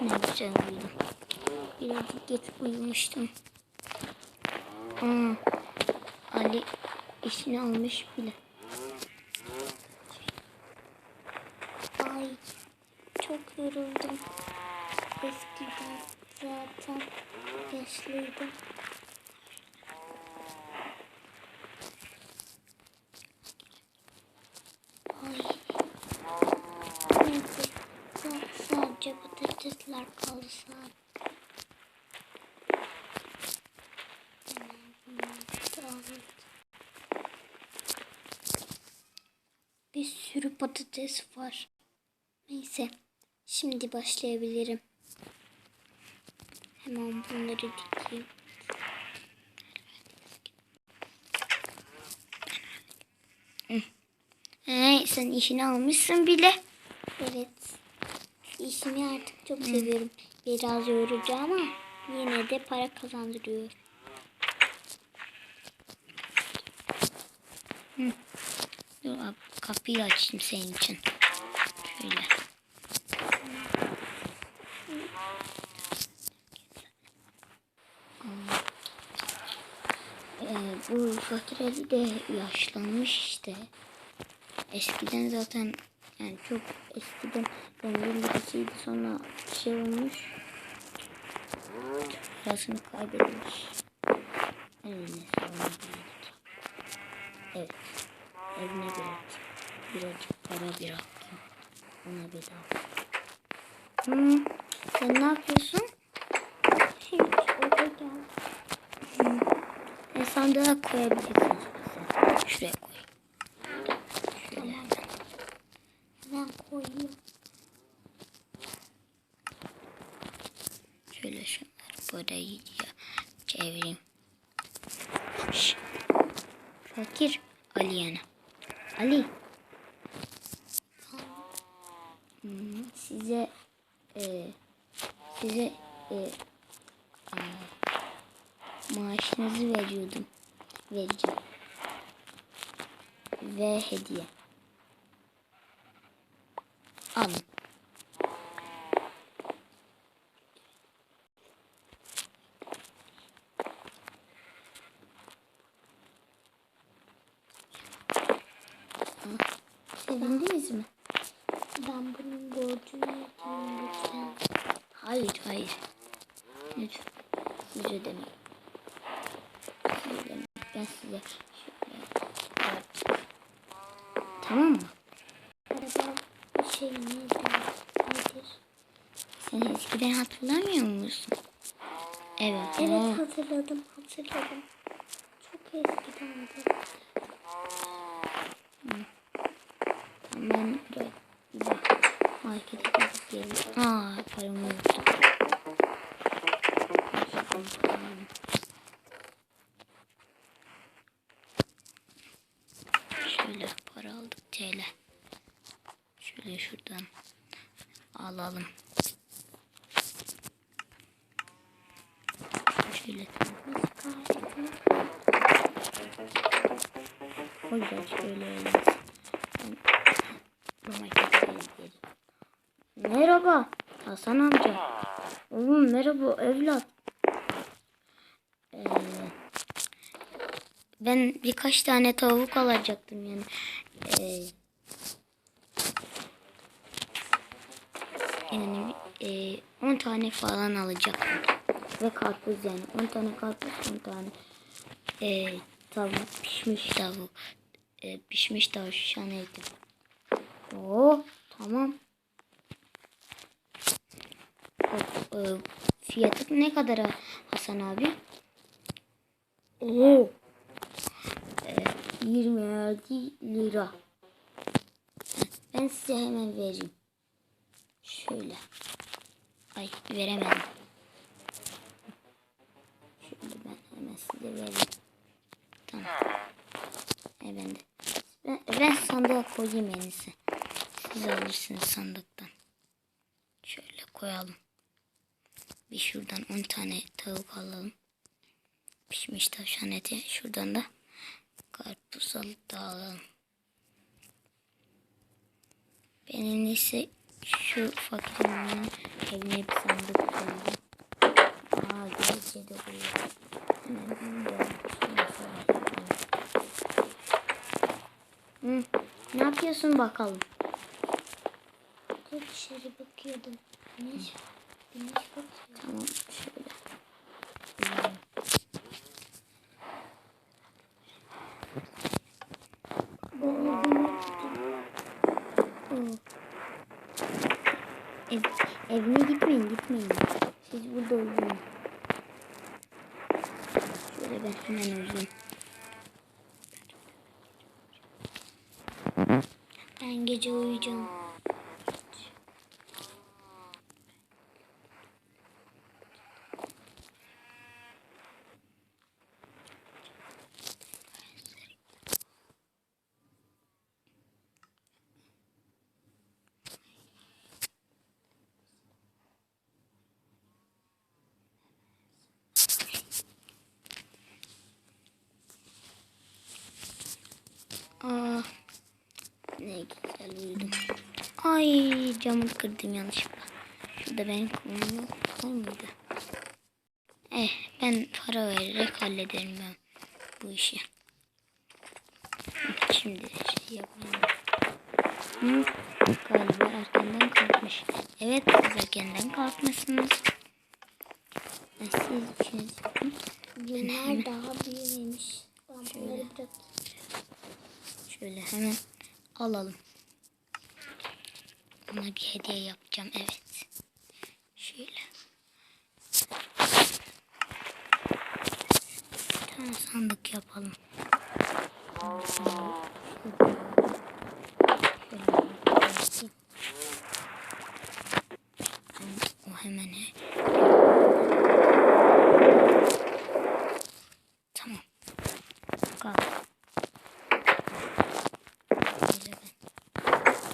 Ne güzel uyudum. Birazcık geç uyumuştum. Aa, Ali işini almış bile. Ay çok yoruldum. Eskiden zaten yaşlıydım. Ay. Neyse. sa- Sadece da alayım. Bir sürü patates var. Neyse. Şimdi başlayabilirim. Hemen bunları dikeyim. Hey, sen işini almışsın bile. Evet. İşimi artık çok seviyorum. Biraz yorucu ama yine de para kazandırıyor. Hı. Dur abi, kapıyı açayım senin için. Şöyle. Ee, bu Fakir de yaşlanmış işte. Eskiden zaten yani çok eskiden zengin birisiydi sonra şey olmuş. Parasını kaybetmiş. Sonra büyüdü. Evet. Evine birazcık, birazcık para bıraktım. Ona bir daha. Hmm, sen ne yapıyorsun? Hiç, o da geldi. E, sandığa koyabilirsin. Şuraya koy. Şöyle. Ben koyayım. Şöyle şunları burayı çevireyim. Şş. Fakir Ali yana. Ali. Hmm, size e, size e, a, maaşınızı veriyordum. Vereceğim. Ve hediye. Alın. Sevindiniz mi? Ben bunun borcunu ödeyeyim lütfen. Hayır, hayır. Lütfen. Siz ödemeyin. Siz ödemeyin. Ben size şöyle yapayım. Tamam mı? Şey neydi? Nedir? Sen eskiden hatırlamıyor musun? Evet. Evet ama- hatırladım hatırladım. Çok eskidendi. Ben buraya de markete gidip geleyim. Aa paramı unuttum. Şöyle para aldık TL. Şöyle şuradan alalım. Şöyle o yüzden şöyle. Merhaba Hasan amca. Oğlum merhaba evlat. Ee, ben birkaç tane tavuk alacaktım yani. Ee, yani e, 10 tane falan alacaktım. Ve karpuz yani. 10 tane karpuz 10 tane e, tavuk pişmiş tavuk. E, pişmiş tavşan eti. Oo tamam. O, e, fiyatı ne kadar Hasan abi? Oo. E, 27 lira. Ben size hemen vereyim. Şöyle. Ay veremedim. Şöyle ben hemen size vereyim. Tamam. E ben. Ben, sandığa koyayım en. Siz alırsınız sandıktan. Şöyle koyalım. Bir şuradan 10 tane tavuk alalım. Pişmiş tavşan eti. Şuradan da karpuz alıp da alalım. Ben en Şu fakirin evine bir sandık koydum. Aa. Hemen bunu da. Hı, ne yapıyorsun bakalım? Dışarı bakıyordum. Güneş, güneş bakıyor. Tamam 一九一九 Ay camı kırdım yanlışlıkla. Şurada benim yok var mıydı? Eh ben para vererek hallederim ben bu işi. Şimdi şey yapayım. Hı? Galiba erkenden kalkmış. Evet siz erkenden kalkmışsınız. Ben siz yapın. Bunlar daha bunları bırakayım. Şöyle hemen alalım. Buna bir hediye yapacağım. Evet. Şöyle. Tane sandık yapalım. O hemen he. Tamam. Kalk. Şöyle ben.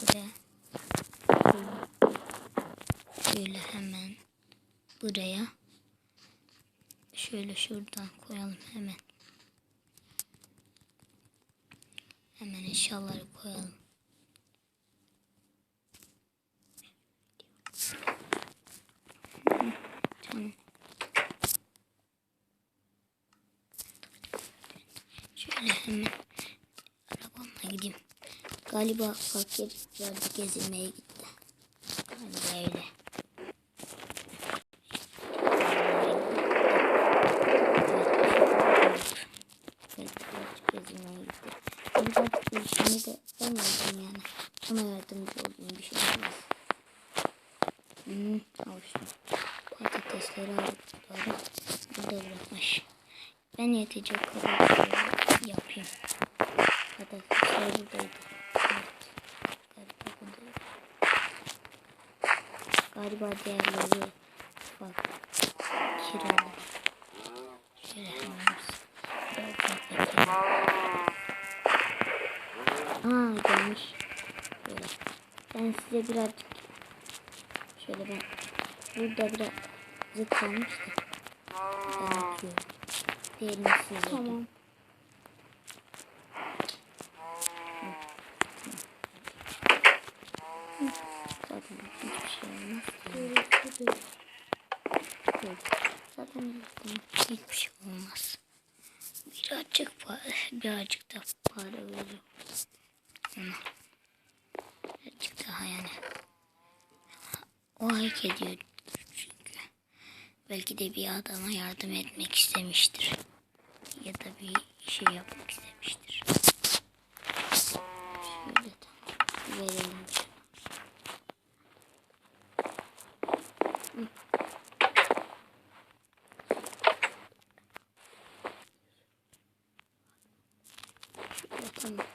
Buraya. Şöyle hemen buraya. Şöyle şuradan koyalım hemen. Hemen eşyaları koyalım. Tamam. Şöyle hemen arabamla gideyim. Galiba fakir yerde gezilmeye gitti. Galiba öyle. Evet, birazcık gezilmeye gitti. Galiba bir işini de ben yaptım yani. Ona yardımcı olayım bir şey olmaz. Hmm, avuçtum. Patatesleri aldıkları burada bırakmış. Ben yetecek kadar şey yapayım. Evet. Galiba buradaydı. Galiba diğerleri bak birazdan bekleyelim. Aa gelmiş. Böyle. Ben size birazcık şöyle ben burada biraz zıt kalmıştı. Ben atıyorum. Diğerini size Tamam. Zaten hiçbir şey olmaz. Böyle. Zaten hiçbir şey olmaz. Birazcık birazcık da para veriyor. Ona. Birazcık daha yani. O hak ediyor çünkü. Belki de bir adama yardım etmek istemiştir. Ya da bir şey yapmak istemiştir. Şöyle tamam. Verelim. Şöyle tamam.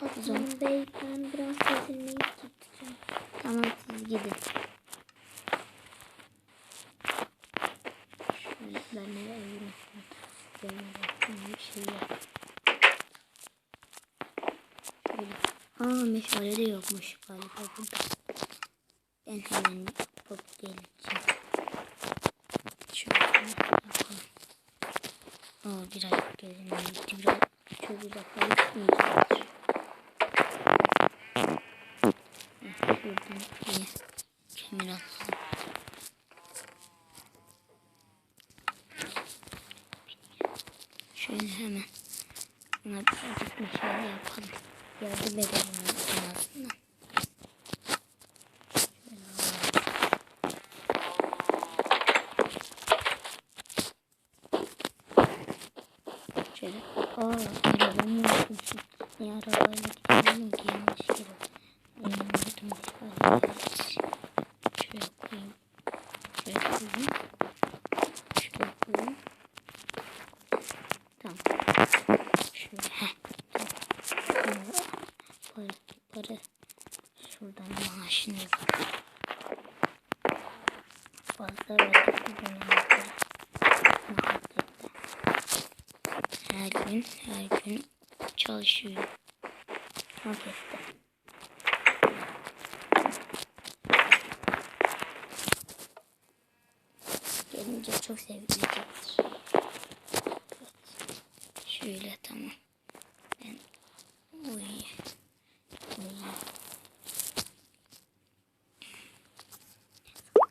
Hasan Bey ben biraz gezilmeyi tutacağım. Tamam siz gidin. Şöyle ben de evine Benim Böyle. Aa meşale de yokmuş galiba burada. Ben hemen yapıp geleceğim. Şöyle yapalım. Aa biraz gitti. Biraz çok uzak kalmışsınız. Şuradan iyi. Şöyle hemen ona birazcık meşale yapalım. Yardım edelim en azından. Şöyle. Aa, arabamı unutmuşum. Niye arabayla gidiyorum ki yanlış yere. Unuttum. Evet. Şöyle koyayım. Şöyle koyayım. Şöyle koyayım. Tamam. Şöyle. Heh. Tamam. Şöyle para, para. Şuradan yapalım. Fazla. Markette. Her gün, her gün çalışıyorum. Markette. Gelince çok sevinecektir. Evet. Şöyle tamam.